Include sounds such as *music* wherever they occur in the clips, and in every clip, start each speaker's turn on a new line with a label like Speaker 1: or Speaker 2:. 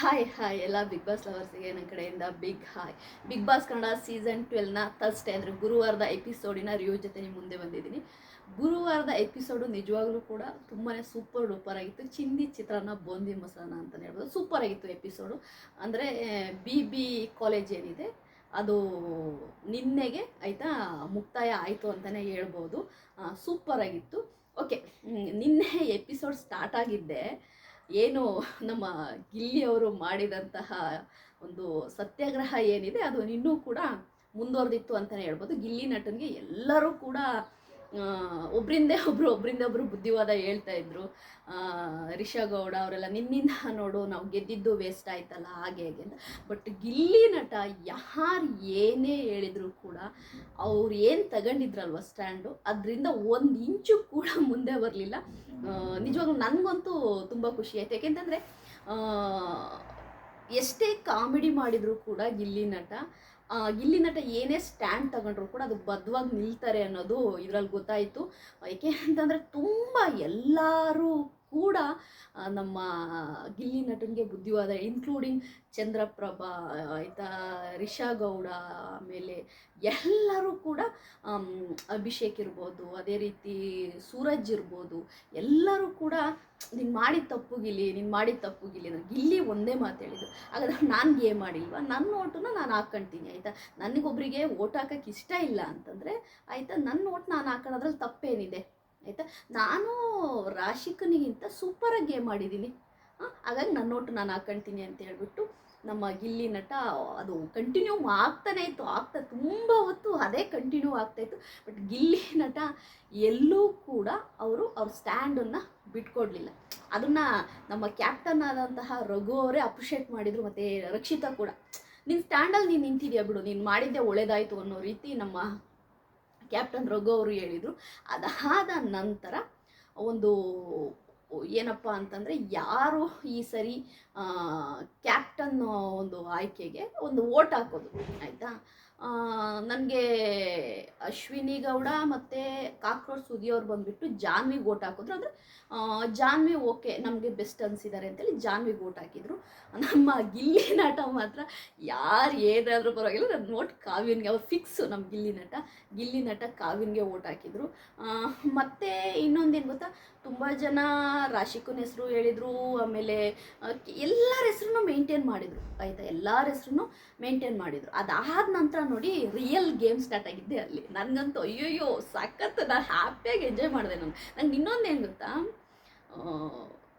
Speaker 1: Hi hi ಎಲ್ಲ big boss ಲವರ್ಸಿಗೆ ನನ್ನ ಕಡೆಯಿಂದ big hi Bigg Boss Kannada season ಟ್ವೆಲ್ನ Thursday ಅಂದರೆ ಗುರುವಾರದ ಎಪಿಸೋಡಿನ ರಿವ್ಯೂ ಜೊತೆ ನಿಮ್ಮ ಮುಂದೆ ಬಂದಿದ್ದೀನಿ. ಗುರುವಾರದ ಎಪಿಸೋಡು ನಿಜವಾಗ್ಲೂ ಕೂಡ ತುಂಬಾ ಸೂಪರ್ ಡೂಪರ್ ಆಗಿತ್ತು. ಚಿಂದಿ ಚಿತ್ರಾನ್ನ, ಬೂಂದಿ ಮಸಾಲ ಅಂತಲೇ ಹೇಳ್ಬೋದು. ಸೂಪರ್ ಆಗಿತ್ತು ಎಪಿಸೋಡು ಅಂದರೆ ಬಿ ಬಿ ಕಾಲೇಜ್ ಏನಿದೆ, ಅದು ನಿನ್ನೆಗೆ ಆಯಿತಾ, ಮುಕ್ತಾಯ ಆಯಿತು ಅಂತಲೇ ಹೇಳ್ಬೋದು. ಸೂಪರ್ ಆಗಿತ್ತು. ಓಕೆ ನಿನ್ನೆ ಎಪಿಸೋಡ್ ಸ್ಟಾರ್ಟ್ ಆಗಿದ್ದೆ. ಏನು ನಮ್ಮ ಗಿಲ್ಲಿಯವರು ಮಾಡಿದಂತಹ ಒಂದು ಸತ್ಯಾಗ್ರಹ ಏನಿದೆ, ಅದು ಇನ್ನೂ ಕೂಡ ಮುಂದುವರೆದಿತ್ತು ಅಂತಲೇ ಹೇಳ್ಬೋದು. ಗಿಲ್ಲಿ ನಟನಿಗೆ ಎಲ್ಲರೂ ಕೂಡ ಒಬ್ರಿಂದೇ ಒಬ್ರು, ಒಬ್ರಿಂದ ಒಬ್ರು ಬುದ್ಧಿವಾದ ಹೇಳ್ತಾ ಇದ್ರು. ಗೌಡ ಅವರೆಲ್ಲ, ನಿನ್ನಿಂದ ನೋಡು, ನಾವು ಗೆದ್ದಿದ್ದು ವೇಸ್ಟ್ ಆಯ್ತಲ್ಲ, ಹಾಗೆ ಹಾಗೆ ಅಂತ. ಬಟ್ ಗಿಲ್ಲಿ ನಟ ಯಾರು ಏನೇ ಹೇಳಿದ್ರು ಕೂಡ ಅವ್ರು ಏನು ತಗೊಂಡಿದ್ರಲ್ವ ಸ್ಟ್ಯಾಂಡು ಅದರಿಂದ ಒಂದು ಇಂಚು ಕೂಡ ಮುಂದೆ ಬರಲಿಲ್ಲ. ನಿಜವಾಗ್ಲೂ ನನಗಂತೂ ತುಂಬ ಖುಷಿ ಆಯ್ತು. ಯಾಕೆಂತಂದರೆ ಎಷ್ಟೇ ಕಾಮಿಡಿ ಮಾಡಿದರೂ ಕೂಡ ಗಿಲ್ಲಿ ನಟ ಆ, ಗಿಲ್ಲಿ ನಟ ಏನೇ ಸ್ಟ್ಯಾಂಡ್ ತಗೊಂಡ್ರು ಕೂಡ ಅದು ಬದ್ವಾಗಿ ನಿಲ್ತಾರೆ ಅನ್ನೋದು ಇದ್ರಲ್ಲಿ ಗೊತ್ತಾಯಿತು. ಏಕೆ ಅಂತಂದರೆ ತುಂಬ ಎಲ್ಲರೂ ಕೂಡ ನಮ್ಮ ಗಿಲ್ಲಿ ನಟನಿಗೆ ಬುದ್ಧಿವಾದ ಇನ್ಕ್ಲೂಡಿಂಗ್ ಚಂದ್ರಪ್ರಭಾ ಆಯಿತಾ ರಿಷಾ ಗೌಡ, ಆಮೇಲೆ ಎಲ್ಲರೂ ಕೂಡ ಅಭಿಷೇಕ್ ಇರ್ಬೋದು, ಅದೇ ರೀತಿ ಸೂರಜ್ ಇರ್ಬೋದು, ಎಲ್ಲರೂ ಕೂಡ, ನೀನು ಮಾಡಿದ ತಪ್ಪು ಗಿಲ್ಲಿ, ನೀನು ಮಾಡಿದ ತಪ್ಪು ಗಿಲ್ಲಿ ನಾನು ಗಿಲ್ಲಿ ಒಂದೇ ಮಾತು ಹೇಳಿದ್ದು. ಹಾಗಾದ್ರೆ ನಾನು ಗೇಮ್ ಮಾಡಿಲ್ವ? ನನ್ನ ಓಟನ್ನ ನಾನು ಹಾಕ್ಕೊಂತೀನಿ ಆಯಿತಾ? ನನಗೊಬ್ಬರಿಗೆ ಓಟ್ ಹಾಕೋಕ್ಕೆ ಇಷ್ಟ ಇಲ್ಲ ಅಂತಂದರೆ, ಆಯಿತಾ? ನನ್ನ ಓಟ್ ನಾನು ಹಾಕೋದ್ರಲ್ಲಿ ತಪ್ಪೇನಿದೆ. ಆಯಿತಾ? ನಾನು ರಾಶಿಕನಿಗಿಂತ ಸೂಪರಾಗಿ ಗೇಮ್ ಆಡಿದ್ದೀನಿ ಹಾಗಾಗಿ ನನ್ನ ನೋಟು ನಾನು ಹಾಕ್ಕೊಳ್ತೀನಿ ಅಂತ ಹೇಳ್ಬಿಟ್ಟು ನಮ್ಮ ಗಿಲ್ಲಿ ನಟ, ಅದು ಕಂಟಿನ್ಯೂ ಆಗ್ತಾನೆ ಇತ್ತು, ಆಗ್ತಾ ತುಂಬ ಹೊತ್ತು ಅದೇ ಕಂಟಿನ್ಯೂ ಆಗ್ತಾಯಿತ್ತು ಬಟ್ ಗಿಲ್ಲಿ ನಟ ಎಲ್ಲೂ ಕೂಡ ಅವರು ಅವ್ರ ಸ್ಟ್ಯಾಂಡನ್ನು ಬಿಟ್ಕೊಡ್ಲಿಲ್ಲ. ಅದನ್ನು ನಮ್ಮ ಕ್ಯಾಪ್ಟನ್ ಆದಂತಹ ರಘು ಅವರೇ ಅಪ್ರಿಷಿಯೇಟ್ ಮಾಡಿದರು ಮತ್ತು ರಕ್ಷಿತಾ ಕೂಡ. ನಿನ್ನ ಸ್ಟ್ಯಾಂಡಲ್ಲಿ ನೀನು ನಿಂತಿದ್ಯಾ ಬಿಡು, ನೀನು ಮಾಡಿದ್ದೆ ಒಳ್ಳೇದಾಯಿತು ಅನ್ನೋ ರೀತಿ ನಮ್ಮ ಕ್ಯಾಪ್ಟನ್ ರಘು ಅವರು ಹೇಳಿದರು. ಅದಾದ ನಂತರ ಒಂದು ಏನಪ್ಪ ಅಂತಂದರೆ ಯಾರು ಈ ಸರಿ ಕ್ಯಾಪ್ಟನ್ ಒಂದು ಆಯ್ಕೆಗೆ ಒಂದು ಓಟ್ ಹಾಕೋದು, ಆಯಿತಾ? ನನಗೆ ಅಶ್ವಿನಿ ಗೌಡ ಮತ್ತು ಕಾಕ್ರೋಚ್ ಸುದಿಯವ್ರು ಬಂದುಬಿಟ್ಟು ಜಾನ್ವಿಗೆ ಓಟ್ ಹಾಕಿದ್ರು. ಅಂದರೆ ಜಾನ್ವಿ ಓಕೆ ನಮಗೆ ಬೆಸ್ಟ್ ಅನಿಸಿದ್ದಾರೆ ಅಂತೇಳಿ ಜಾನ್ವಿಗೆ ಓಟ್ ಹಾಕಿದ್ರು. ನಮ್ಮ ಗಿಲ್ಲಿ ನಾಟ ಮಾತ್ರ ಯಾರು ಏನಾದರೂ ಪರವಾಗಿಲ್ಲ ನನ್ನ ಓಟ್ ಕಾವ್ಯನ್ಗೆ. ಅವ್ರು ಫಿಕ್ಸು ನಮ್ಮ ಗಿಲ್ಲಿ ನಟ. ಗಿಲ್ಲಿ ನಟ ಕಾವ್ಯನ್ಗೆ ಓಟ್ ಹಾಕಿದ್ರು. ಮತ್ತು ಇನ್ನೊಂದೇನು ಗೊತ್ತಾ? ತುಂಬ ಜನ ರಾಶಿಕನ ಹೆಸರು ಹೇಳಿದರು, ಆಮೇಲೆ ಎಲ್ಲರ ಹೆಸ್ರು ಮೇಂಟೈನ್ ಮಾಡಿದರು. ಆಯಿತಾ? ಎಲ್ಲರ ಹೆಸ್ರು ಮೇಂಟೈನ್ ಮಾಡಿದರು. ಅದಾದ ನಂತರ ನೋಡಿ ರಿಯಲ್ ಗೇಮ್ ಸ್ಟಾರ್ಟ್ ಆಗಿದ್ದೆ ಅಲ್ಲಿ. ನನಗಂತೂ ಅಯ್ಯಯ್ಯೋ, ಸಖತ್ ನಾನು ಹ್ಯಾಪಿಯಾಗಿ ಎಂಜಾಯ್ ಮಾಡಿದೆ ನಾನು. ನಂಗೆ ಇನ್ನೊಂದೇನು ಗೊತ್ತಾ?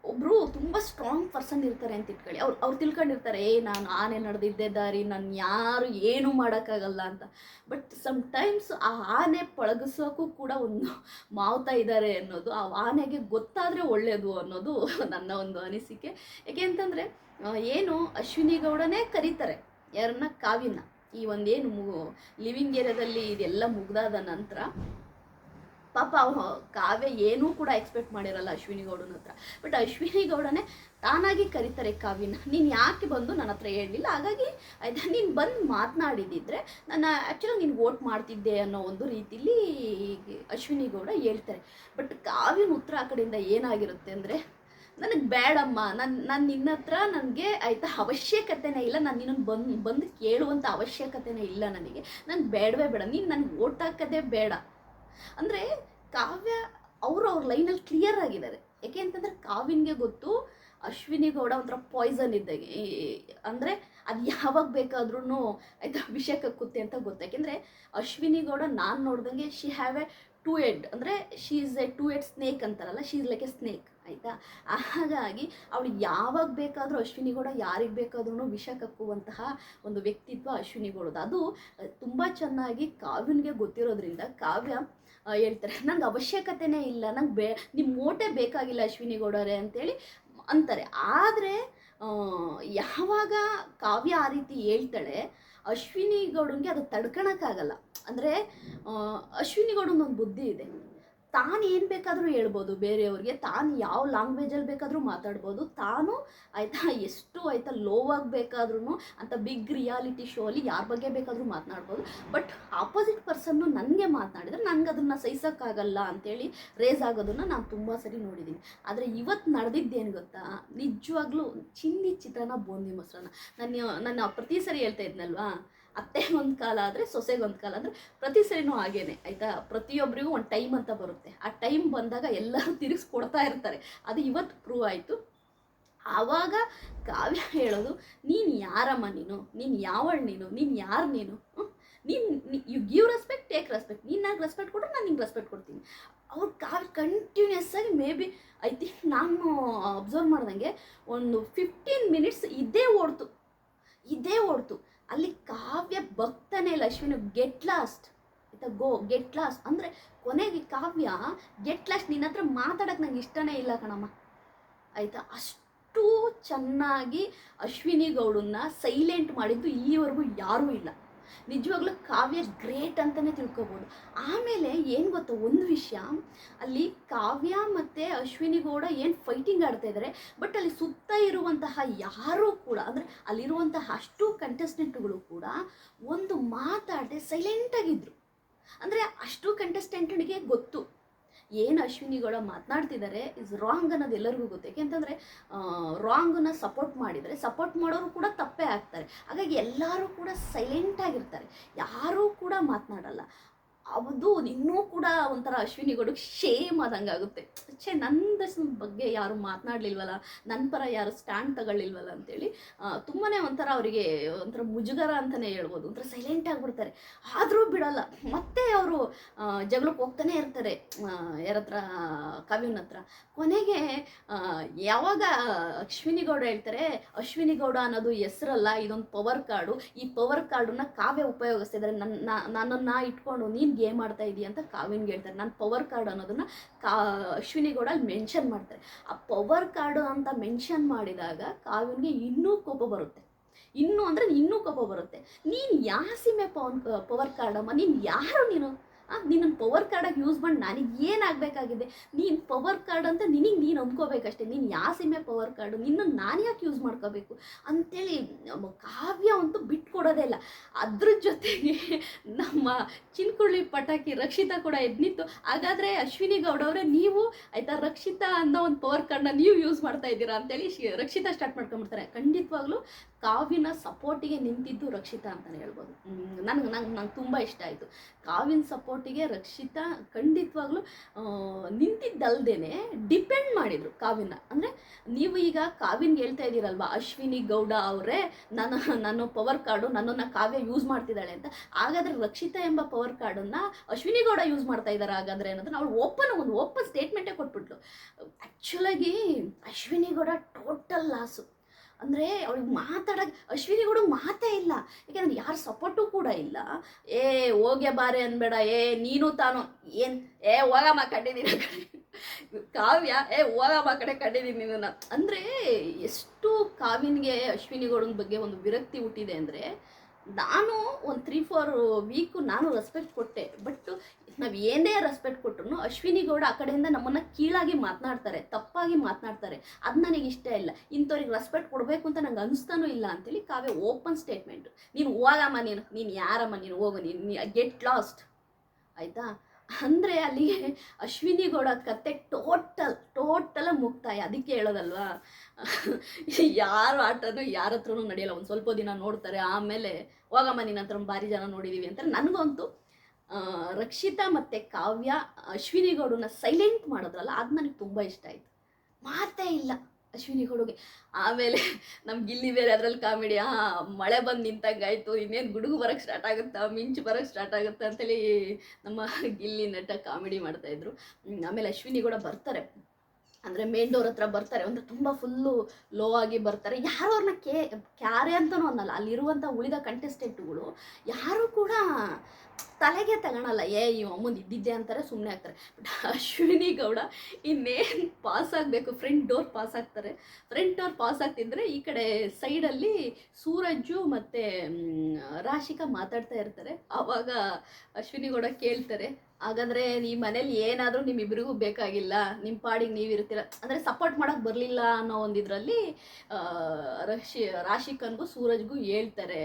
Speaker 1: ಒಬ್ಬರು ತುಂಬ ಸ್ಟ್ರಾಂಗ್ ಪರ್ಸನ್ ಇರ್ತಾರೆ ಅಂತ ಇಟ್ಕೊಳ್ಳಿ. ಅವ್ರು ಅವ್ರು ತಿಳ್ಕೊಂಡಿರ್ತಾರೆ, ಏ, ನಾನು ಆನೆ ನಡೆದಿದ್ದೆ ದಾರಿ, ನಾನು ಯಾರು ಏನೂ ಮಾಡೋಕ್ಕಾಗಲ್ಲ ಅಂತ. ಬಟ್ ಸಮ್ ಟೈಮ್ಸ್ ಆ ಆನೆ ಪಳಗಿಸೋಕ್ಕೂ ಕೂಡ ಒಂದು ಮಾವ್ತಾ ಇದ್ದಾರೆ ಅನ್ನೋದು, ಆ ಆನೆಗೆ ಗೊತ್ತಾದರೆ ಒಳ್ಳೆಯದು ಅನ್ನೋದು ನನ್ನ ಒಂದು ಅನಿಸಿಕೆ. ಯಾಕೆ ಅಂತಂದರೆ ಏನು ಅಶ್ವಿನಿ ಗೌಡನೇ ಕರೀತಾರೆ. ಯಾರನ್ನ ಕಾವ್ಯನ. ಈ ಒಂದೇನು ಲಿವಿಂಗ್ ಏರಿಯಾದಲ್ಲಿ ಇದೆಲ್ಲ ಮುಗ್ದಾದ ನಂತರ ಪಾಪ ಅವ ಕಾವ್ಯ ಏನೂ ಕೂಡ ಎಕ್ಸ್ಪೆಕ್ಟ್ ಮಾಡಿರಲ್ಲ ಅಶ್ವಿನಿ ಗೌಡನ ಹತ್ರ. ಬಟ್ ಅಶ್ವಿನಿ ಗೌಡನೇ ತಾನಾಗಿ ಕರೀತಾರೆ ಕಾವ್ಯನ. ನೀನು ಯಾಕೆ ಬಂದು ನನ್ನ ಹತ್ರ ಹೇಳಲಿಲ್ಲ? ಹಾಗಾಗಿ ಆಯ್ತಾ, ನೀನು ಬಂದು ಮಾತನಾಡಿದ್ದಿದ್ರೆ ನಾನು ಆ್ಯಕ್ಚುಲಿ ನೀನು ವೋಟ್ ಮಾಡ್ತಿದ್ದೆ ಅನ್ನೋ ಒಂದು ರೀತಿಲಿ ಅಶ್ವಿನಿ ಗೌಡ ಹೇಳ್ತಾರೆ. ಬಟ್ ಕಾವ್ಯನ ಉತ್ತರ ಆ ಕಡೆಯಿಂದ ಏನಾಗಿರುತ್ತೆ ಅಂದರೆ ನನಗೆ ಬೇಡಮ್ಮ ನಾನು ನಾನು ನಿನ್ನ ಹತ್ರ ನನಗೆ ಆಯಿತಾ ಅವಶ್ಯಕತೆನೇ ಇಲ್ಲ, ನಾನು ನಿನ್ನನ್ನು ಬಂದು ಬಂದು ಕೇಳುವಂಥ ಅವಶ್ಯಕತೆನೇ ಇಲ್ಲ ನನಗೆ. ನನಗೆ ಬೇಡವೇ ಬೇಡ, ನೀನು ನನಗೆ ಓಟ್ ಹಾಕೋದೇ ಬೇಡ. ಅಂದರೆ ಕಾವ್ಯ ಅವರು ಅವ್ರ ಲೈನಲ್ಲಿ ಕ್ಲಿಯರ್ ಆಗಿದ್ದಾರೆ. ಯಾಕೆ ಅಂತಂದರೆ ಕಾವ್ಯನಿಗೆ ಗೊತ್ತು, ಅಶ್ವಿನಿ ಗೌಡ ಒಂಥರ ಪಾಯ್ಸನ್ ಇದ್ದಾಗೆ. ಅಂದರೆ ಅದು ಯಾವಾಗ ಬೇಕಾದ್ರೂ ಆಯ್ತಾ ಅಭಿಷೇಕ ಕುತ್ತೆ ಅಂತ ಗೊತ್ತು. ಯಾಕೆಂದರೆ ಅಶ್ವಿನಿ ಗೌಡ ನಾನು ನೋಡ್ದಂಗೆ she have a two headed ಅಂದರೆ she is a two headed snake ಅಂತಾರಲ್ಲ she is like a snake ಆಯಿತಾ? ಹಾಗಾಗಿ ಅವಳು ಯಾವಾಗ ಬೇಕಾದರೂ ಅಶ್ವಿನಿ ಗೌಡ ಯಾರಿಗೆ ಬೇಕಾದ್ರೂ ವಿಷ ಕಕ್ಕುವಂತಹ ಒಂದು ವ್ಯಕ್ತಿತ್ವ ಅಶ್ವಿನಿ ಅದು ತುಂಬ ಚೆನ್ನಾಗಿ ಕಾವ್ಯನಿಗೆ ಗೊತ್ತಿರೋದ್ರಿಂದ ಕಾವ್ಯ ಹೇಳ್ತಾರೆ, ನಂಗೆ ಅವಶ್ಯಕತೆನೇ ಇಲ್ಲ, ನಂಗೆ ಬೇ ನಿಮ್ಮ ಮೋಟೆ ಬೇಕಾಗಿಲ್ಲ ಅಶ್ವಿನಿ ಗೌಡರೇ ಅಂತೇಳಿ ಅಂತಾರೆ. ಆದರೆ ಯಾವಾಗ ಕಾವ್ಯ ಆ ರೀತಿ ಹೇಳ್ತಾಳೆ ಅಶ್ವಿನಿ ಗೌಡನಿಗೆ ಅದು ತಡ್ಕೊಳಕ್ಕಾಗಲ್ಲ ಅಂದರೆ ಅಶ್ವಿನಿ ಗೌಡನ ಒಂದು ಬುದ್ಧಿ ಇದೆ. ತಾನು ಏನು ಬೇಕಾದರೂ ಹೇಳ್ಬೋದು. ಬೇರೆಯವ್ರಿಗೆ ತಾನು ಯಾವ ಲ್ಯಾಂಗ್ವೇಜಲ್ಲಿ ಬೇಕಾದರೂ ಮಾತಾಡ್ಬೋದು. ತಾನು ಆಯಿತಾ ಎಷ್ಟು ಆಯಿತಾ ಲೋ ಬೇಕಾದ್ರೂ ಅಂತ ಬಿಗ್ ರಿಯಾಲಿಟಿ ಶೋ ಅಲ್ಲಿ ಯಾರ ಬಗ್ಗೆ ಬೇಕಾದರೂ ಮಾತನಾಡ್ಬೋದು. ಬಟ್ ಆಪೋಸಿಟ್ ಪರ್ಸನ್ನು ನನಗೆ ಮಾತನಾಡಿದ್ರೆ ನನಗೆ ಅದನ್ನು ಸಹಿಸೋಕ್ಕಾಗಲ್ಲ ಅಂತೇಳಿ ರೇಸ್ ಆಗೋದನ್ನು ನಾನು ತುಂಬ ಸರಿ ನೋಡಿದ್ದೀನಿ ಆದರೆ ಇವತ್ತು ನಡೆದಿದ್ದೇನು ಗೊತ್ತಾ? ನಿಜವಾಗ್ಲೂ ಚಿನ್ನಿ ಚಿತ್ರನ ಬೂಂದಿ ಮೊಸರನ್ನ. ನಾನು ನನ್ನ ಪ್ರತಿ ಸರಿ ಹೇಳ್ತಾ ಇದ್ನಲ್ವಾ? ಅತ್ತೆ ಒಂದು ಕಾಲ ಆದರೆ ಸೊಸೆಗೆ ಒಂದು ಕಾಲ ಅಂದರೆ ಪ್ರತಿ ಸರಿನೂ ಹಾಗೇನೆ, ಆಯಿತಾ? ಪ್ರತಿಯೊಬ್ಬರಿಗೂ ಒಂದು ಟೈಮ್ ಅಂತ ಬರುತ್ತೆ. ಆ ಟೈಮ್ ಬಂದಾಗ ಎಲ್ಲರೂ ತಿರುಗಿಸ್ಕೊಡ್ತಾ ಇರ್ತಾರೆ. ಅದು ಇವತ್ತು ಪ್ರೂವ್ ಆಯಿತು. ಆವಾಗ ಕಾವ್ಯ ಹೇಳೋದು, ನೀನು ಯಾರಮ್ಮ ನೀನು? ನೀನು ಯಾವಳು ನೀನು? ನೀನು ಯಾರು ನೀನು? ನೀನು you give respect take respect ನೀನು ನನಗೆ ರೆಸ್ಪೆಕ್ಟ್ ಕೊಟ್ಟರೆ ನಾನು ನಿಂಗೆ ರೆಸ್ಪೆಕ್ಟ್ ಕೊಡ್ತೀನಿ. ಅವ್ರು ಕಾವ್ಯ ಕಂಟಿನ್ಯೂಸ್ ಆಗಿ ಮೇ ಬಿ ಐ ಥಿಂಕ್ ನಾನು ಅಬ್ಸರ್ವ್ ಮಾಡ್ದಂಗೆ ಒಂದು ಫಿಫ್ಟೀನ್ ಮಿನಿಟ್ಸ್ ಇದೇ ಓಡ್ತು. ಇದೇ ಓಡ್ತು. ಅಲ್ಲಿ ಕಾವ್ಯ ಭಕ್ತನೇ ಇಲ್ಲ ಗೆಟ್ ಲಾಸ್ಟ್ ಆಯ್ತಾ ಗೋ ಗೆಟ್ ಲಾಸ್ಟ್ ಅಂದರೆ ಕೊನೆಗೆ ಕಾವ್ಯ ಗೆಟ್ ಲಾಸ್ಟ್ ನಿನ್ನ ಹತ್ರ ಮಾತಾಡೋಕೆ ನಂಗೆ ಇಷ್ಟನೇ ಇಲ್ಲ ಕಣಮ್ಮ. ಆಯಿತಾ? ಅಷ್ಟು ಚೆನ್ನಾಗಿ ಅಶ್ವಿನಿ ಗೌಡನ್ನ ಸೈಲೆಂಟ್ ಮಾಡಿದ್ದು ಇಲ್ಲಿವರೆಗೂ ಯಾರೂ ಇಲ್ಲ. ನಿಜವಾಗ್ಲೂ ಕಾವ್ಯ ಗ್ರೇಟ್ ಅಂತಲೇ ತಿಳ್ಕೊಬೋದು. ಆಮೇಲೆ ಏನು ಗೊತ್ತಾ, ಒಂದು ವಿಷಯ, ಅಲ್ಲಿ ಕಾವ್ಯ ಮತ್ತು ಅಶ್ವಿನಿ ಗೌಡ ಏನು ಫೈಟಿಂಗ್ ಆಡ್ತಾ ಇದ್ದಾರೆ ಬಟ್ ಅಲ್ಲಿ ಸುತ್ತ ಇರುವಂತಹ ಯಾರೂ ಕೂಡ, ಅಂದರೆ ಅಲ್ಲಿರುವಂತಹ ಅಷ್ಟು ಕಂಟೆಸ್ಟೆಂಟ್ಗಳು ಕೂಡ ಒಂದು ಮಾತಾಡದೆ ಸೈಲೆಂಟಾಗಿದ್ದರು ಅಂದರೆ ಅಷ್ಟು ಕಂಟೆಸ್ಟೆಂಟ್ಗೆ ಗೊತ್ತು. ಏನು ಅಶ್ವಿನಿಗಳು ಮಾತನಾಡ್ತಿದ್ದಾರೆ ಇಸ್ ರಾಂಗ್ ಅನ್ನೋದು ಎಲ್ಲರಿಗೂ ಗೊತ್ತು. ಯಾಕೆಂತಂದರೆ ರಾಂಗನ್ನ ಸಪೋರ್ಟ್ ಮಾಡಿದರೆ ಸಪೋರ್ಟ್ ಮಾಡೋರು ಕೂಡ ತಪ್ಪೇ ಆಗ್ತಾರೆ. ಹಾಗಾಗಿ ಎಲ್ಲರೂ ಕೂಡ ಸೈಲೆಂಟ್ ಆಗಿರ್ತಾರೆ. ಯಾರೂ ಕೂಡ ಮಾತನಾಡಲ್ಲ. ಅದು ಇನ್ನೂ ಕೂಡ ಒಂಥರ ಅಶ್ವಿನಿ ಗೌಡಕ್ಕೆ ಶೇಮ್ ಆದಂಗೆ ಆಗುತ್ತೆ. ಛೇ ನನ್ನ ಬಗ್ಗೆ ಯಾರು ಮಾತನಾಡ್ಲಿಲ್ವಲ್ಲ ನನ್ನ ಪರ ಯಾರು ಸ್ಟ್ಯಾಂಡ್ ತಗೊಳ್ಳಿಲ್ವಲ್ಲ ಅಂತೇಳಿ ತುಂಬಾ ಒಂಥರ ಅವರಿಗೆ ಒಂಥರ ಮುಜುಗರ ಅಂತಲೇ ಹೇಳ್ಬೋದು. ಒಂಥರ ಸೈಲೆಂಟ್ ಆಗಿಬಿಡ್ತಾರೆ ಆದರೂ ಬಿಡಲ್ಲ. ಮತ್ತೆ ಅವರು ಜಗಳಕ್ಕೆ ಹೋಗ್ತಾನೆ ಇರ್ತಾರೆ. ಯಾರ ಹತ್ರ ಕಾವ್ಯನ ಹತ್ರ. ಕೊನೆಗೆ ಯಾವಾಗ ಅಶ್ವಿನಿ ಗೌಡ ಹೇಳ್ತಾರೆ, ಅಶ್ವಿನಿ ಗೌಡ ಅನ್ನೋದು ಹೆಸರಲ್ಲ, ಇದೊಂದು ಪವರ್ ಕಾರ್ಡು ಈ ಪವರ್ ಕಾರ್ಡನ್ನ ಕಾವ್ಯ ಉಪಯೋಗಿಸ್ತಿದ್ದಾರೆ ನನ್ನ ನನ್ನನ್ನು ಇಟ್ಕೊಂಡು ನೀನು ಗೇಮ್ ಮಾಡ್ತಾ ಇದೀಯ ಅಂತ ಕಾವ್ಯನ್ಗೆ ಹೇಳ್ತಾರೆ ನಾನು ಪವರ್ ಕಾರ್ಡ್ ಅನ್ನೋದನ್ನ ಕಾ, ಅಶ್ವಿನಿ ಗೌಡ ಅಲ್ಲಿ ಮೆನ್ಷನ್ ಮಾಡ್ತಾರೆ. ಆ ಪವರ್ ಕಾರ್ಡು ಅಂತ ಮೆನ್ಷನ್ ಮಾಡಿದಾಗ ಕಾವ್ಯನ್ಗೆ ಇನ್ನೂ ಕೋಪ ಬರುತ್ತೆ. ಇನ್ನೂ ಅಂದರೆ ಇನ್ನೂ ಕೋಪ ಬರುತ್ತೆ. ನೀನು ಯಾ ಸಿಮೆ ಪವನ್ ಪವರ್ ಕಾರ್ಡಮ್ಮ ನೀನು ಯಾರು ನೀನು? ನೀನು ಪವರ್ ಕಾರ್ಡಾಗಿ ಯೂಸ್ ಮಾಡಿ, ನನಗೆ ಏನಾಗಬೇಕಾಗಿದೆ ನೀನು ಪವರ್ ಕಾರ್ಡ್ ಅಂತ ನಿನಗೆ ನೀನು ಅಂದ್ಕೋಬೇಕಷ್ಟೇ ನೀನು ಯಾವ ಸಿಮೆ ಪವರ್ ಕಾರ್ಡು ನಿನ್ನ ನಾನು ಯಾಕೆ ಯೂಸ್ ಮಾಡ್ಕೋಬೇಕು? ಅಂಥೇಳಿ ಕಾವ್ಯ ಅಂತೂ ಬಿಟ್ಕೊಡೋದೇ ಇಲ್ಲ. ಅದ್ರ ಜೊತೆಗೆ ನಮ್ಮ ಚಿನ್ಕುಳ್ಳಿ ಪಟಾಕಿ ರಕ್ಷಿತಾ ಕೂಡ ಎದ್ನಿತ್ತು. ನಿಂತು ಹಾಗಾದರೆ ಅಶ್ವಿನಿ ಗೌಡ ಅವರೇ, ನೀವು ಆಯಿತಾ ರಕ್ಷಿತಾ ಅನ್ನೋ ಒಂದು ಪವರ್ ಕಾರ್ಡ್ನ ನೀವು ಯೂಸ್ ಮಾಡ್ತಾ ಇದ್ದೀರಾ ಅಂತೇಳಿ ರಕ್ಷಿತಾ ಸ್ಟಾರ್ಟ್ ಮಾಡ್ಕೊಂಡ್ಬಿಡ್ತಾರೆ. ಖಂಡಿತವಾಗ್ಲೂ ಕಾವ್ಯನ ಸಪೋರ್ಟಿಗೆ ನಿಂತಿದ್ದು ರಕ್ಷಿತಾ ಅಂತಲೇ ಹೇಳ್ಬೋದು. ನನಗೆ, ನಂಗೆ ನಂಗೆ ತುಂಬ ಇಷ್ಟ ಆಯಿತು. ಕಾವ್ಯನ ಸಪೋರ್ಟಿಗೆ ರಕ್ಷಿತಾ ಖಂಡಿತವಾಗ್ಲೂ ನಿಂತಿದ್ದಲ್ದೇನೆ ಡಿಪೆಂಡ್ ಮಾಡಿದರು ಕಾವಿನ. ಅಂದರೆ ನೀವು ಈಗ ಕಾವ್ಯನ್ಗೆ ಹೇಳ್ತಾ ಇದ್ದೀರಲ್ವಾ, ಅಶ್ವಿನಿ ಗೌಡ ಅವರೇ, ನನ್ನ ನನ್ನ ಪವರ್ ಕಾರ್ಡು ನನ್ನನ್ನು ಕಾವ್ಯ ಯೂಸ್ ಮಾಡ್ತಿದ್ದಾಳೆ ಅಂತ. ಹಾಗಾದ್ರೆ ರಕ್ಷಿತಾ ಎಂಬ ಪವರ್ ಕಾರ್ಡನ್ನು ಅಶ್ವಿನಿ ಗೌಡ ಯೂಸ್ ಮಾಡ್ತಾ ಇದ್ದಾರೆ ಹಾಗಾದ್ರೆ ಅನ್ನೋದನ್ನ ಅವ್ಳು ಓಪನ್ ಒಂದು ಓಪನ್ ಸ್ಟೇಟ್ಮೆಂಟೇ ಕೊಟ್ಬಿಟ್ಲು. ಆ್ಯಕ್ಚುಲಾಗಿ ಅಶ್ವಿನಿ ಗೌಡ ಟೋಟಲ್ ಲಾಸು ಅಂದರೆ ಅವ್ಳಿಗೆ ಮಾತಾಡೋಕೆ, ಅಶ್ವಿನಿ ಕೂಡ ಮಾತೇ ಇಲ್ಲ. ಯಾಕೆಂದ್ರೆ ಯಾರು ಸಪೋರ್ಟು ಕೂಡ ಇಲ್ಲ. ಏ ಹೋಗೆ ಬಾರೆ ಅನ್ಬೇಡ. ಏ, ನೀನು ತಾನು. ಏನು? ಏ, ಹೋಗಮ್ಮ ಕಂಡಿದ್ದೀನಿ ಕಾವ್ಯ, ಏ, ಹೋಗಮ್ಮ ಕಡೆ ಕಂಡಿದ್ದೀನಿ ನಿನ್ನ ಅಂದರೆ ಎಷ್ಟು ಕಾವ್ಯನಿಗೆ, ಅಶ್ವಿನಿ ಗೌಡನ ಬಗ್ಗೆ ಒಂದು ವಿರಕ್ತಿ ಹುಟ್ಟಿದೆ ಅಂದರೆ, ನಾನು ಒಂದು ತ್ರೀ ಫೋರ್ ವೀಕು ನಾನು ರೆಸ್ಪೆಕ್ಟ್ ಕೊಟ್ಟೆ. ಬಟ್ ನಾವು ಏನೇ ರೆಸ್ಪೆಕ್ಟ್ ಕೊಟ್ಟರು ಅಶ್ವಿನಿ ಗೌಡ ಆ ಕಡೆಯಿಂದ ನಮ್ಮನ್ನು ಕೀಳಾಗಿ ಮಾತನಾಡ್ತಾರೆ, ತಪ್ಪಾಗಿ ಮಾತನಾಡ್ತಾರೆ. ಅದು ನನಗೆ ಇಷ್ಟ ಇಲ್ಲ. ಇಂಥವ್ರಿಗೆ ರೆಸ್ಪೆಕ್ಟ್ ಕೊಡಬೇಕು ಅಂತ ನಂಗೆ ಅನಿಸ್ತಾನೂ ಇಲ್ಲ ಅಂತೇಳಿ ಕಾವ್ಯ ಓಪನ್ ಸ್ಟೇಟ್ಮೆಂಟ್ ನೀನು ಹೋಗಮ್ಮ ನೀನು ನೀನು ಯಾರಮ್ಮ ನೀನು, ಹೋಗು, ನೀನು ಗೆಟ್ ಲಾಸ್ಟ್ ಆಯಿತಾ? ಅಂದರೆ ಅಲ್ಲಿಗೆ ಅಶ್ವಿನಿ ಗೌಡ ಕತೆ ಟೋಟಲ್ ಟೋಟಲ ಮುಕ್ತಾಯ. ಅದಕ್ಕೆ ಹೇಳೋದಲ್ವಾ? ಯಾರು ಆಟನೂ ಯಾರ ಹತ್ರನೂ ನಡೆಯಲ್ಲ. ಒಂದು ಸ್ವಲ್ಪ ದಿನ ನೋಡ್ತಾರೆ, ಆಮೇಲೆ ಹೋಗಮ್ಮ ನಿನ್ನ ಹತ್ರ ಭಾರಿ ಜನ ನೋಡಿದ್ದೀವಿ ಅಂತಾರೆ. ನನಗಂತೂ ರಕ್ಷಿತಾ ಮತ್ತು ಕಾವ್ಯ ಅಶ್ವಿನಿ ಗೌಡನ ಸೈಲೆಂಟ್ ಮಾಡೋದ್ರಲ್ಲ, ಅದು ನನಗೆ ತುಂಬ ಇಷ್ಟ ಆಯಿತು. ಮಾತೇ ಇಲ್ಲ ಅಶ್ವಿನಿ ಗೌಡಗೆ. ಆಮೇಲೆ ನಮ್ಮ ಗಿಲ್ಲಿ ಬೇರೆ ಅದ್ರಲ್ಲಿ ಕಾಮಿಡಿ ಹಾ ಮಳೆ ಬಂದು ನಿಂತಂಗಾಯ್ತು, ಇನ್ನೇನು ಗುಡುಗು ಬರೋಕ್ಕೆ ಸ್ಟಾರ್ಟ್ ಆಗುತ್ತಾ, ಮಿಂಚು ಬರೋಕ್ಕೆ ಸ್ಟಾರ್ಟ್ ಆಗುತ್ತಾ ಅಂತೇಳಿ ನಮ್ಮ ಗಿಲ್ಲಿ ನಟ ಕಾಮಿಡಿ ಮಾಡ್ತಾಯಿದ್ರು ಆಮೇಲೆ ಅಶ್ವಿನಿ ಕೂಡ ಬರ್ತಾರೆ. ಅಂದರೆ ಮೇನ್ ಡೋರ್ ಹತ್ರ ಬರ್ತಾರೆ, ಅಂದರೆ ತುಂಬ ಫುಲ್ಲು ಲೋ ಆಗಿ ಬರ್ತಾರೆ. ಯಾರು ಅವ್ರನ್ನ ಕೇ, ಕ್ಯಾರೆ ಅಂತಲೂ ಅನ್ನಲ್ಲ ಅಲ್ಲಿರುವಂಥ ಉಳಿದ ಕಂಟೆಸ್ಟೆಂಟ್ಗಳು ಯಾರೂ ಕೂಡ ತಲೆಗೆ ತಗೊಳಲ್ಲ, ಏ, ಈ ಅಮ್ಮಂದು ಇದ್ದಿದ್ದೆ ಅಂತಾರೆ ಸುಮ್ಮನೆ ಆಗ್ತಾರೆ. ಬಟ್ ಅಶ್ವಿನಿ ಗೌಡ ಇನ್ನೇನು ಪಾಸ್ ಆಗಬೇಕು ಫ್ರಂಟ್ ಡೋರ್ ಪಾಸ್ ಆಗ್ತಾರೆ. ಫ್ರಂಟ್ ಡೋರ್ ಪಾಸ್ ಆಗ್ತಿದ್ರೆ ಈ ಕಡೆ ಸೈಡಲ್ಲಿ ಸೂರಜ್ಜು ಮತ್ತು ರಾಶಿಕಾ ಮಾತಾಡ್ತಾ ಇರ್ತಾರೆ. ಆವಾಗ ಅಶ್ವಿನಿ ಗೌಡ ಕೇಳ್ತಾರೆ ಹಾಗಾದ್ರೆ ಈ ಮನೇಲಿ ಏನಾದರೂ ನಿಮ್ಮಿಬ್ಬರಿಗೂ ಬೇಕಾಗಿಲ್ಲ ನಿಮ್ಮ ಪಾಡಿಗೆ ನೀವಿರ್ತೀರ ಅಂದರೆ ಸಪೋರ್ಟ್ ಮಾಡೋಕೆ ಬರಲಿಲ್ಲ ಅನ್ನೋ ಒಂದು ಇದರಲ್ಲಿ ರಶಿ ರಾಶಿಕನ್ಗೂ ಸೂರಜ್ಗೂ ಹೇಳ್ತಾರೆ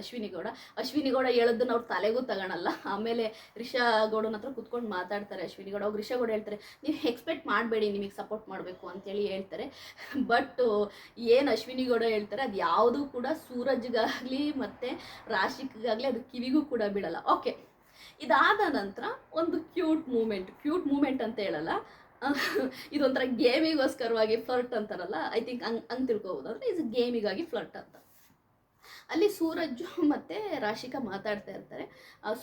Speaker 1: ಅಶ್ವಿನಿ ಗೌಡ. ಅಶ್ವಿನಿ ಗೌಡ ಹೇಳೋದನ್ನ ಅವ್ರು ತಲೆಗೂ ತಗೊಳಲ್ಲ. ಆಮೇಲೆ ರಿಷಾ ಗೌಡನ ಹತ್ರ ಕುತ್ಕೊಂಡು ಮಾತಾಡ್ತಾರೆ ಅಶ್ವಿನಿ ಗೌಡ. ಅವ್ರು ರಿಷಾ ಗೌಡ ಹೇಳ್ತಾರೆ, ನೀವು ಎಕ್ಸ್ಪೆಕ್ಟ್ ಮಾಡಬೇಡಿ, ನಿಮಗೆ ಸಪೋರ್ಟ್ ಮಾಡಬೇಕು ಅಂತೇಳಿ ಹೇಳ್ತಾರೆ. ಬಟ್ ಏನು ಅಶ್ವಿನಿ ಗೌಡ ಹೇಳ್ತಾರೆ, ಅದು ಯಾವುದೂ ಕೂಡ ಸೂರಜ್ಗಾಗಲಿ ಮತ್ತು ರಾಶಿಕ್ಗಾಗಲಿ ಅದು ಕಿವಿಗೂ ಕೂಡ ಬಿಡಲ್ಲ. ಓಕೆ ಇದಾದ ನಂತರ ಒಂದು ಕ್ಯೂಟ್ ಮೂಮೆಂಟ್ ಕ್ಯೂಟ್ ಮೂಮೆಂಟ್ ಅಂತ ಹೇಳಲ್ಲ. ಇದೊಂಥರ ಗೇಮಿಗೋಸ್ಕರವಾಗಿ ಫ್ಲರ್ಟ್ ಅಂತಾರಲ್ಲ ಐ ಥಿಂಕ್ ಹಂಗ್, ಹಂಗೆ ತಿಳ್ಕೊಬೋದು. ಅಂದರೆ ಇದು ಗೇಮಿಗಾಗಿ ಫ್ಲರ್ಟ್ ಅಂತ. ಅಲ್ಲಿ ಸೂರಜ್ ಮತ್ತು ರಾಶಿಕಾ ಮಾತಾಡ್ತಾ ಇರ್ತಾರೆ.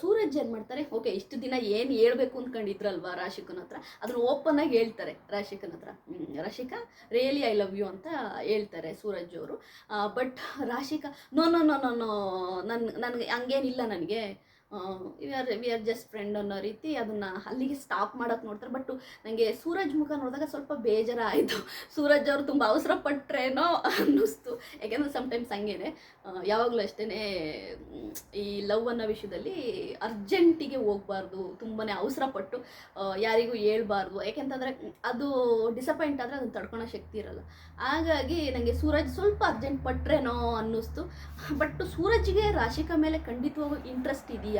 Speaker 1: ಸೂರಜ್ ಏನು ಮಾಡ್ತಾರೆ? ಓಕೆ ಇಷ್ಟು ದಿನ ಏನು ಹೇಳ್ಬೇಕು ಅಂದ್ಕೊಂಡಿದ್ರಲ್ವಾ ರಾಶಿಕನ ಹತ್ರ? ಅದನ್ನು ಓಪನ್ ಆಗಿ ಹೇಳ್ತಾರೆ ರಾಶಿಕನ ಹತ್ರ. Rashika really I love you ಅಂತ ಹೇಳ್ತಾರೆ ಸೂರಜ್ ಅವರು. But Rashika no no no no no ನನ್, ನನಗೆ ಹಂಗೇನಿಲ್ಲ ನನಗೆ. We are we are just friend ಅನ್ನೋ ರೀತಿ ಅದನ್ನು ಅಲ್ಲಿಗೆ ಸ್ಟಾಪ್ ಮಾಡೋಕೆ ನೋಡ್ತಾರೆ. ಬಟ್ ನನಗೆ ಸೂರಜ್ ಮುಖ ನೋಡಿದಾಗ ಸ್ವಲ್ಪ ಬೇಜಾರ ಆಯಿತು ಸೂರಜ್ ಅವರು ತುಂಬ ಅವಸರ ಪಟ್ರೇನೋ ಅನ್ನಿಸ್ತು. ಯಾಕೆಂದರೆ ಸಮ್ಟೈಮ್ಸ್ ಹಂಗೇನೆ ಯಾವಾಗಲೂ ಅಷ್ಟೇ ಈ ಲವ್ ಅನ್ನೋ ವಿಷಯದಲ್ಲಿ ಅರ್ಜೆಂಟಿಗೆ ಹೋಗಬಾರ್ದು ತುಂಬಾ ಅವಸರ ಪಟ್ಟು ಯಾರಿಗೂ ಹೇಳ್ಬಾರ್ದು. ಯಾಕೆಂತಂದರೆ ಅದು ಡಿಸಪಾಯಿಂಟ್ ಆದರೆ ಅದನ್ನು ತಡ್ಕೊಳೋ ಶಕ್ತಿ ಇರಲ್ಲ. ಹಾಗಾಗಿ ನನಗೆ ಸೂರಜ್ ಸ್ವಲ್ಪ ಅರ್ಜೆಂಟ್ ಪಟ್ರೇನೋ ಅನ್ನಿಸ್ತು. ಬಟ್ ಸೂರಜ್ಗೆ ರಾಶಿಕಾ ಮೇಲೆ ಖಂಡಿತವಾಗೂ ಇಂಟ್ರೆಸ್ಟ್ ಇದೆಯಾ?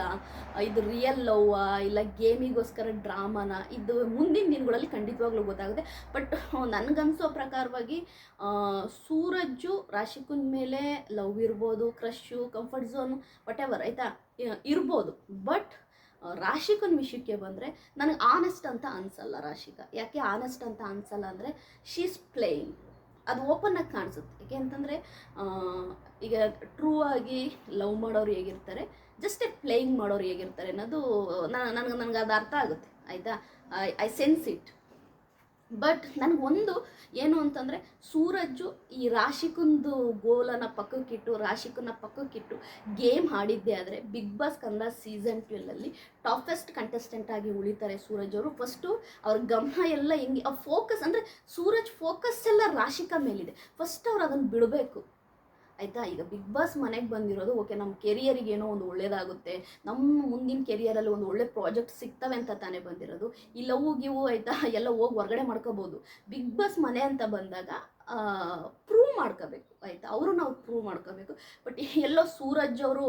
Speaker 1: ಇದು ರಿಯಲ್ ಲವ್ವಾ ಇಲ್ಲ ಗೇಮಿಗೋಸ್ಕರ ಡ್ರಾಮಾನ ಇದು ಮುಂದಿನ ದಿನಗಳಲ್ಲಿ ಖಂಡಿತವಾಗ್ಲೂ ಗೊತ್ತಾಗುತ್ತೆ. ಬಟ್ ನನಗನ್ಸೋ ಪ್ರಕಾರವಾಗಿ ಸೂರಜ್ಜು ರಾಶಿಕುನ್ ಮೇಲೆ ಲವ್ ಇರ್ಬೋದು crush comfort zone whatever ಆಯಿತಾ ಇರ್ಬೋದು. ಬಟ್ ರಾಶಿಕನ್ ವಿಷಯಕ್ಕೆ ಬಂದರೆ ನನಗೆ ಆನೆಸ್ಟ್ ಅಂತ ಅನ್ಸಲ್ಲ ರಾಶಿಕಾ. ಯಾಕೆ ಆನೆಸ್ಟ್ ಅಂತ ಅನ್ಸಲ್ಲ ಅಂದರೆ ಶೀಸ್ ಪ್ಲೇಯಿಂಗ್ ಅದು ಓಪನ್ ಆಗಿ ಕಾಣಿಸುತ್ತೆ. ಯಾಕೆ ಅಂತಂದರೆ ಈಗ ಟ್ರೂ ಆಗಿ ಲವ್ ಮಾಡೋರು ಹೇಗಿರ್ತಾರೆ ಜಸ್ಟ್ ಪ್ಲೇಯಿಂಗ್ ಮಾಡೋರು ಹೇಗಿರ್ತಾರೆ ಅನ್ನೋದು ನನಗೆ ನನಗೆ ಅದು ಅರ್ಥ ಆಗುತ್ತೆ, ಆಯಿತಾ? I I sense it but ನನಗೊಂದು ಏನು ಅಂತಂದರೆ ಸೂರಜ್ಜು ಈ ರಾಶಿಕುಂದು ಗೋಲನ ಪಕ್ಕಕ್ಕಿಟ್ಟು, ರಾಶಿಕನ್ನ ಪಕ್ಕಕ್ಕಿಟ್ಟು ಗೇಮ್ ಆಡಿದ್ದೆ ಆದರೆ ಬಿಗ್ ಬಾಸ್ ಕನ್ನಡ ಸೀಸನ್ ಟ್ವೆಲ್ಲಲ್ಲಿ ಟಾಫೆಸ್ಟ್ ಕಂಟೆಸ್ಟೆಂಟ್ ಆಗಿ ಉಳಿತಾರೆ ಸೂರಜ್ ಅವರು. ಫಸ್ಟು ಅವ್ರ ಗಮನ ಎಲ್ಲ ಹೆಂಗೆ ಆ ಫೋಕಸ್ ಅಂದರೆ ಸೂರಜ್ ಫೋಕಸ್ ಎಲ್ಲ ರಾಶಿಕಾ ಮೇಲಿದೆ. ಫಸ್ಟ್ ಅವ್ರು ಅದನ್ನು ಬಿಡಬೇಕು. ಆಯಿತಾ? ಈಗ ಬಿಗ್ ಬಾಸ್ ಮನೆಗೆ ಬಂದಿರೋದು ಓಕೆ ನಮ್ಮ ಕೆರಿಯರಿಗೆ ಏನೋ ಒಂದು ಒಳ್ಳೇದಾಗುತ್ತೆ ನಮ್ಮ ಮುಂದಿನ ಕೆರಿಯರಲ್ಲಿ ಒಂದು ಒಳ್ಳೆ ಪ್ರಾಜೆಕ್ಟ್ ಸಿಗ್ತವೆ ಅಂತ ತಾನೇ ಬಂದಿರೋದು. ಈ ಲವ್, ಗಿವು ಆಯಿತಾ? ಎಲ್ಲ ಹೋಗಿ ಹೊರಗಡೆ ಮಾಡ್ಕೋಬೋದು. ಬಿಗ್ ಬಾಸ್ ಮನೆ ಅಂತ ಬಂದಾಗ ಪ್ರೂವ್ ಮಾಡ್ಕೋಬೇಕು, ಆಯಿತಾ? ಅವರು ನಾವು ಪ್ರೂವ್ ಮಾಡ್ಕೋಬೇಕು. ಬಟ್ ಎಲ್ಲೋ ಸೂರಜ್ ಅವರು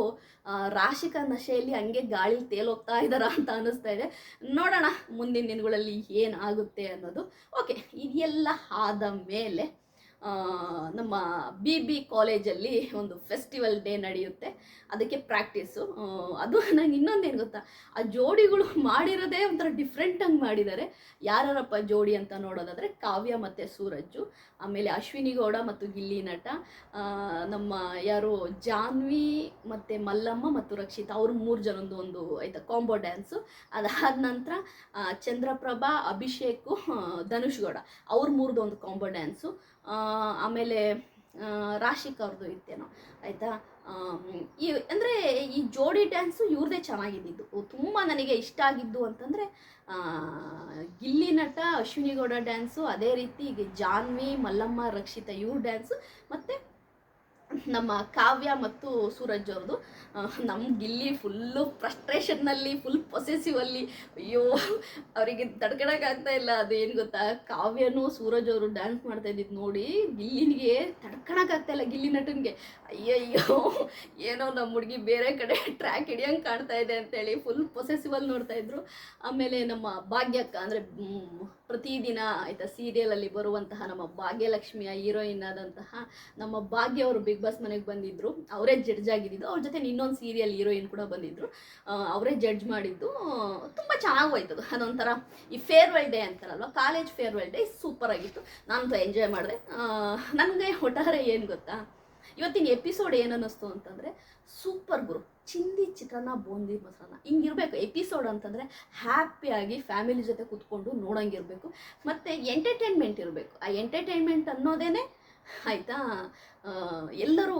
Speaker 1: ರಾಶಿಕ ನಶೆಯಲ್ಲಿ ಹಂಗೆ ಗಾಳಿ ತೇಲೋಗ್ತಾ ಇದ್ದಾರಾ ಅಂತ ಅನ್ನಿಸ್ತಾ ಇದೆ. ನೋಡೋಣ ಮುಂದಿನ ದಿನಗಳಲ್ಲಿ ಏನಾಗುತ್ತೆ ಅನ್ನೋದು. ಓಕೆ ಇದೆಲ್ಲ ಆದ ಮೇಲೆ ನಮ್ಮ ಬಿ ಬಿ ಕಾಲೇಜಲ್ಲಿ ಒಂದು ಫೆಸ್ಟಿವಲ್ ಡೇ ನಡೆಯುತ್ತೆ. ಅದಕ್ಕೆ ಪ್ರಾಕ್ಟೀಸು ಅದು *laughs* ನಂಗೆ ಇನ್ನೊಂದೇನು ಗೊತ್ತಾ? ಆ ಜೋಡಿಗಳು ಮಾಡಿರೋದೇ ಒಂಥರ ಡಿಫ್ರೆಂಟಾಗಿ ಮಾಡಿದ್ದಾರೆ ಯಾರ್ಯಾರಪ್ಪ ಜೋಡಿ ಅಂತ ನೋಡೋದಾದರೆ ಕಾವ್ಯ ಮತ್ತು ಸೂರಜ್ಜು, ಆಮೇಲೆ ಅಶ್ವಿನಿ ಗೌಡ ಮತ್ತು ಗಿಲ್ಲಿ ನಟ ನಮ್ಮ ಯಾರು ಜಾನ್ವಿ ಮತ್ತು ಮಲ್ಲಮ್ಮ ಮತ್ತು ರಕ್ಷಿತಾ, ಅವ್ರ ಮೂರು ಜನದ್ದು ಒಂದು ಆಯ್ತಾ ಕಾಂಬೋ ಡ್ಯಾನ್ಸು ಅದಾದ ನಂತರ ಚಂದ್ರಪ್ರಭಾ, ಅಭಿಷೇಕು ಧನುಷ್ ಗೌಡ, ಅವ್ರ ಮೂರ್ದು ಒಂದು ಕಾಂಬೋ ಡ್ಯಾನ್ಸು ಆಮೇಲೆ ಆ, ರಾಶಿಕ್ ಅವ್ರದ್ದು ಇತ್ತೇನೋ ಆಯಿತಾ? ಈ ಅಂದರೆ ಈ ಜೋಡಿ ಡ್ಯಾನ್ಸು ಇವ್ರದ್ದೇ ಚೆನ್ನಾಗಿದ್ದಿದ್ದು. ತುಂಬ ನನಗೆ ಇಷ್ಟ ಆಗಿದ್ದು ಅಂತಂದರೆ ಗಿಲ್ಲಿ ನಟ ಅಶ್ವಿನಿ ಗೌಡ ಡ್ಯಾನ್ಸು ಅದೇ ರೀತಿ ಜಾನ್ವಿ ಮಲ್ಲಮ್ಮ ರಕ್ಷಿತ ಇವ್ರ ಡ್ಯಾನ್ಸು ಮತ್ತು ನಮ್ಮ ಕಾವ್ಯ ಮತ್ತು ಸೂರಜ್ ಅವ್ರದ್ದು ನಮ್ಮ ಗಿಲ್ಲಿ ಫುಲ್ಲು ಫ್ರಸ್ಟ್ರೇಷನ್ನಲ್ಲಿ ಫುಲ್ ಪೊಸೆಸಿವ್ ಅಲ್ಲಿ. ಅಯ್ಯೋ, ಅವರಿಗೆ ತಡ್ಕೊಳಕ್ಕಾಗ್ತಾ ಇಲ್ಲ. ಅದು ಏನು ಗೊತ್ತಾ? ಕಾವ್ಯನೂ ಸೂರಜ್ ಅವರು ಡ್ಯಾನ್ಸ್ ಮಾಡ್ತಾ ಇದ್ದಿದ್ದು ನೋಡಿ ಗಿಲ್ಲಿನಿಗೆ ತಡ್ಕೊಳಕ್ಕಾಗ್ತಾ ಇಲ್ಲ, ಗಿಲ್ಲಿ ನಟನಿಗೆ. ಅಯ್ಯಯ್ಯೋ ಏನೋ ನಮ್ಮ ಹುಡುಗಿ ಬೇರೆ ಕಡೆ ಟ್ರ್ಯಾಕ್ ಹಿಡಿಯಂಗೆ ಕಾಣ್ತಾ ಇದೆ ಅಂತೇಳಿ ಫುಲ್ ಪೊಸೆಸಿವಲ್ ನೋಡ್ತಾ ಇದ್ರು. ಆಮೇಲೆ ನಮ್ಮ ಭಾಗ್ಯಕ್ಕ ಅಂದರೆ ಪ್ರತಿದಿನ ಆಯಿತಾ ಸೀರಿಯಲಲ್ಲಿ ಬರುವಂತಹ ನಮ್ಮ ಭಾಗ್ಯಲಕ್ಷ್ಮಿಯ ಹೀರೋಯಿನ್ ಆದಂತಹ ನಮ್ಮ ಭಾಗ್ಯ ಅವರು ಬಿಗ್ ಬಾಸ್ ಮನೆಗೆ ಬಂದಿದ್ದರು ಅವರೇ ಜಡ್ಜ್ ಆಗಿದ್ದು ಅವ್ರ ಜೊತೆ ಇನ್ನೊಂದು ಸೀರಿಯಲ್ ಹೀರೋಯಿನ್ ಕೂಡ ಬಂದಿದ್ರು. ಆ, ಅವರೇ ಜಡ್ಜ್ ಮಾಡಿದ್ದು ತುಂಬ ಚೆನ್ನಾಗಿ ಹೋಯ್ತದು. ಅದೊಂಥರ ಈ ಫೇರ್ವೆಲ್ ಡೇ ಅಂತಾರಲ್ವ ಕಾಲೇಜ್ ಫೇರ್ವೆಲ್ ಡೇ ಸೂಪರ್ ಆಗಿತ್ತು. ನಾನು ಎಂಜಾಯ್ ಮಾಡಿದೆ. ನನಗೆ ಒಟ್ಟಾರೆ ಏನು ಗೊತ್ತಾ? ಇವತ್ತಿನ ಎಪಿಸೋಡ್ ಏನನ್ನಿಸ್ತು ಅಂತಂದರೆ ಸೂಪರ್ ಗುರು. ಚಿಂದಿ ಚಿತ್ರಾನ್ನ, ಬೂಂದಿ ಮೊಸರನ್ನ ಹಿಂಗಿರ್ಬೇಕು. ಎಪಿಸೋಡ್ ಅಂತಂದರೆ ಹ್ಯಾಪಿಯಾಗಿ ಫ್ಯಾಮಿಲಿ ಜೊತೆ ಕೂತ್ಕೊಂಡು ನೋಡೋಂಗಿರಬೇಕು. ಮತ್ತು ಎಂಟರ್ಟೈನ್ಮೆಂಟ್ ಇರಬೇಕು. ಆ ಎಂಟರ್ಟೈನ್ಮೆಂಟ್ ಅನ್ನೋದೇ ಆಯಿತಾ ಎಲ್ಲರೂ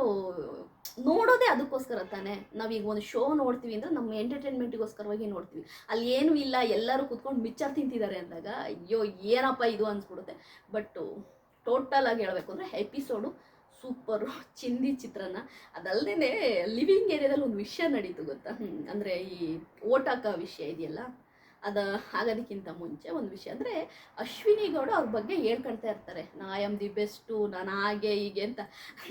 Speaker 1: ನೋಡೋದೇ ಅದಕ್ಕೋಸ್ಕರ ತಾನೇ ನಾವೀಗ ಒಂದು ಶೋ ನೋಡ್ತೀವಿ ಅಂದರೆ ನಮ್ಮ ಎಂಟರ್ಟೈನ್ಮೆಂಟಿಗೋಸ್ಕರವಾಗಿ ನೋಡ್ತೀವಿ. ಅಲ್ಲಿ ಏನೂ ಇಲ್ಲ, ಎಲ್ಲರೂ ಕೂತ್ಕೊಂಡು ಮಿಚ್ಚರ್ ತಿಂತಿದ್ದಾರೆ ಅಂದಾಗ, ಅಯ್ಯೋ ಏನಪ್ಪ ಇದು ಅನ್ಸ್ಬಿಡುತ್ತೆ. ಬಟ್ ಟೋಟಲ್ ಆಗಿ ಹೇಳಬೇಕು ಅಂದರೆ ಎಪಿಸೋಡು ಸೂಪರು ಚಿಂದಿ ಚಿತ್ರಾನ್ನ ಅದಲ್ಲದೆ ಲಿವಿಂಗ್ ಏರಿಯಾದಲ್ಲಿ ಒಂದು ವಿಷಯ ನಡೀತು ಗೊತ್ತಾ? ಅಂದರೆ ಈ ಓಟಾಕ ವಿಷಯ ಇದೆಯಲ್ಲ? ಅದು ಆಗೋದಕ್ಕಿಂತ ಮುಂಚೆ ಒಂದು ವಿಷಯ. ಅಂದರೆ ಅಶ್ವಿನಿ ಗೌಡ ಅವ್ರ ಬಗ್ಗೆ ಹೇಳ್ಕೊಳ್ತಾ ಇರ್ತಾರೆ. ನಾ ಆಮ್ ದಿ ಬೆಸ್ಟು, ನಾನು ಹಾಗೆ, ಹೀಗೆ ಅಂತ.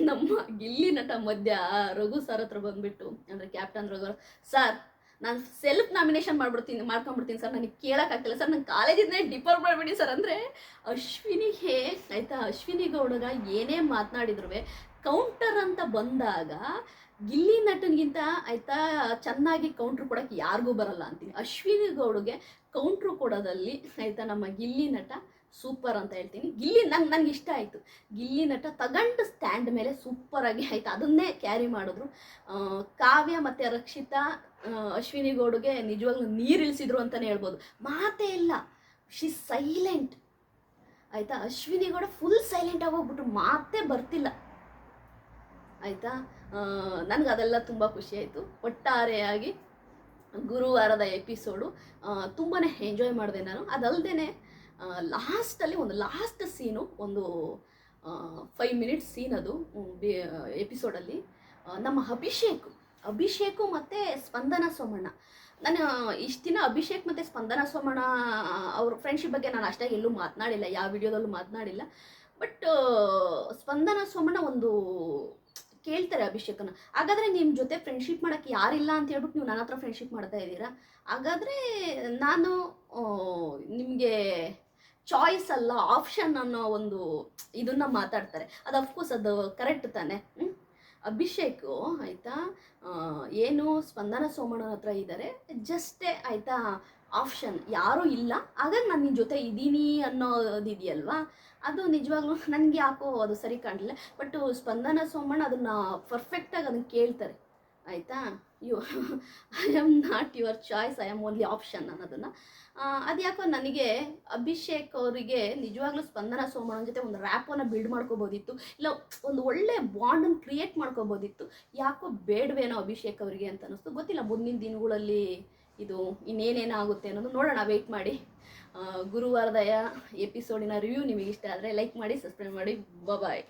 Speaker 1: ನಮ್ಮ ಗಿಲ್ಲಿ ನಟ ಮಧ್ಯ ರಘು ಸರ್ ಹತ್ರ ಬಂದ್ಬಿಟ್ಟು, ಅಂದರೆ ಕ್ಯಾಪ್ಟನ್ ರಘು ಸರ್ ನಾನು ಸೆಲ್ಫ್ ನಾಮಿನೇಷನ್ ಮಾಡ್ಬಿಡ್ತೀನಿ, ಮಾಡ್ಕೊಂಡ್ಬಿಡ್ತೀನಿ ಸರ್ ನನಗೆ ಕೇಳೋಕ್ಕಾಗ್ತಿಲ್ಲ ಸರ್ ನನ್ನ ಕಾಲೇಜಿಂದ ಡಿಫರ್ ಮಾಡ್ಬಿಡಿ ಸರ್ ಅಂದರೆ ಹೇ, ಆಯಿತಾ? ಅಶ್ವಿನಿ ಗೌಡಗ ಏನೇ ಮಾತನಾಡಿದ್ರು ಕೌಂಟರ್ ಅಂತ ಬಂದಾಗ ಗಿಲ್ಲಿ ನಟನಿಗಿಂತ ಆಯಿತಾ ಚೆನ್ನಾಗಿ ಕೌಂಟ್ರ್ ಕೊಡೋಕ್ಕೆ ಯಾರಿಗೂ ಬರಲ್ಲ ಅಂತೀನಿ. ಅಶ್ವಿನಿ ಗೌಡಗೆ ಕೌಂಟ್ರು ಕೊಡೋದಲ್ಲಿ ಆಯಿತಾ ನಮ್ಮ ಗಿಲ್ಲಿ ನಟ ಸೂಪರ್ ಅಂತ ಹೇಳ್ತೀನಿ. ಗಿಲ್ಲಿ ನಂಗೆ ನಂಗೆ ಇಷ್ಟ ಆಯಿತು. ಗಿಲ್ಲಿ ನಟ ತಗಂಡು ಸ್ಟ್ಯಾಂಡ್ ಮೇಲೆ ಸೂಪರಾಗಿ ಆಯಿತು. ಅದನ್ನೇ ಕ್ಯಾರಿ ಮಾಡಿದ್ರು. ಕಾವ್ಯ ಮತ್ತು ರಕ್ಷಿತಾ ಅಶ್ವಿನಿ ಗೌಡ್ಗೆ ನಿಜವಾಗ್ಲೂ ನೀರಿಳಿಸಿದ್ರು ಅಂತಲೇ ಹೇಳ್ಬೋದು. ಮಾತೇ ಇಲ್ಲ. ಶಿ ಸೈಲೆಂಟ್ ಆಯಿತಾ? ಅಶ್ವಿನಿ ಗೌಡ ಫುಲ್ ಸೈಲೆಂಟ್ ಆಗೋಗ್ಬಿಟ್ಟು ಮಾತೇ ಬರ್ತಿಲ್ಲ. ಆಯಿತಾ? ನನಗೆ ಅದೆಲ್ಲ ತುಂಬ ಖುಷಿ ಆಯಿತು. ಒಟ್ಟಾರೆಯಾಗಿ ಗುರುವಾರದ ಎಪಿಸೋಡು ತುಂಬಾ ಎಂಜಾಯ್ ಮಾಡಿದೆ ನಾನು. ಅದಲ್ಲದೆ ಲಾಸ್ಟಲ್ಲಿ ಒಂದು ಲಾಸ್ಟ್ ಸೀನು ಒಂದು ಫೈವ್ ಮಿನಿಟ್ಸ್ ಸೀನ್ ಅದು ಎಪಿಸೋಡಲ್ಲಿ ನಮ್ಮ ಅಭಿಷೇಕ್, ಅಭಿಷೇಕು ಮತ್ತು ಸ್ಪಂದನ ಸೋಮಣ್ಣ. ನಾನು, ಇಷ್ಟು ದಿನ ಅಭಿಷೇಕ್ ಮತ್ತು ಸ್ಪಂದನ ಸೋಮಣ್ಣ, ಅವ್ರ ಫ್ರೆಂಡ್ಶಿಪ್ ಬಗ್ಗೆ ನಾನು ಅಷ್ಟಾಗಿ ಎಲ್ಲೂ ಮಾತನಾಡಿಲ್ಲ, ಯಾವ ವಿಡಿಯೋದಲ್ಲೂ ಮಾತನಾಡಿಲ್ಲ. ಬಟ್ ಸ್ಪಂದನ ಸೋಮಣ್ಣ ಒಂದು ಕೇಳ್ತಾರೆ ಅಭಿಷೇಕನ. ಹಾಗಾದರೆ ನಿಮ್ಮ ಜೊತೆ ಫ್ರೆಂಡ್ಶಿಪ್ ಮಾಡೋಕ್ಕೆ ಯಾರಿಲ್ಲ ಅಂತ ಹೇಳ್ಬಿಟ್ಟು ನೀವು ನನ್ನ ಹತ್ರ ಫ್ರೆಂಡ್ಶಿಪ್ ಮಾಡ್ತಾ ಇದ್ದೀರಾ? ಹಾಗಾದರೆ ನಾನು ನಿಮಗೆ ಚಾಯ್ಸ್ ಅಲ್ಲ ಆಪ್ಷನ್ ಅನ್ನೋ ಒಂದು ಇದನ್ನ ಮಾತಾಡ್ತಾರೆ. ಅದು ಅಫ್ಕೋರ್ಸ್ ಅದು ಕರೆಕ್ಟ್ ತಾನೆ. ಅಭಿಷೇಕ್ ಆಯಿತಾ ಏನು ಸ್ಪಂದನ ಸೋಮಣ್ಣನ ಹತ್ರ ಇದ್ದಾರೆ ಜಸ್ಟೇ ಆಯಿತಾ ಆಪ್ಷನ್ ಯಾರೂ ಇಲ್ಲ. ಹಾಗಾಗಿ ನಾನು ನಿನ್ನ ಜೊತೆ ಇದ್ದೀನಿ ಅನ್ನೋದಿದೆಯಲ್ವಾ ಅದು ನಿಜವಾಗ್ಲೂ ನನಗೆ ಯಾಕೋ ಅದು ಸರಿ ಕಾಣಲಿಲ್ಲ. ಬಟ್ ಸ್ಪಂದನ ಸೋಮಣ್ಣ ಅದನ್ನು ಪರ್ಫೆಕ್ಟಾಗಿ ಅದನ್ನು ಕೇಳ್ತಾರೆ. ಆಯಿತಾ? You I am not your choice I am only option ಅನ್ನೋದನ್ನು. ಅದು ಯಾಕೋ ನನಗೆ ಅಭಿಷೇಕ್ ಅವರಿಗೆ ನಿಜವಾಗ್ಲೂ ಸ್ಪಂದನ ಸೋಮನ ಜೊತೆ ಒಂದು ರ್ಯಾಪನ್ನು ಬಿಲ್ಡ್ ಮಾಡ್ಕೋಬೋದಿತ್ತು. ಇಲ್ಲ, ಒಂದು ಒಳ್ಳೆ ಬಾಂಡನ್ನು ಕ್ರಿಯೇಟ್ ಮಾಡ್ಕೋಬೋದಿತ್ತು. ಯಾಕೋ ಬೇಡವೇನೋ ಅಭಿಷೇಕ್ ಅವರಿಗೆ ಅಂತ ಅನ್ನಿಸ್ತು. ಗೊತ್ತಿಲ್ಲ, ಮುಂದಿನ ದಿನಗಳಲ್ಲಿ ಇದು ಇನ್ನೇನೇನಾಗುತ್ತೆ ಅನ್ನೋದು ನೋಡೋಣ. ವೆಯ್ಟ್ ಮಾಡಿ. ಗುರುವಾರದ ಎಪಿಸೋಡಿನ ರಿವ್ಯೂ ನಿಮಗೆ ಇಷ್ಟ ಆದರೆ ಲೈಕ್ ಮಾಡಿ ಸಬ್ಸ್ಕ್ರೈಬ್ ಮಾಡಿ. ಬಾಯ್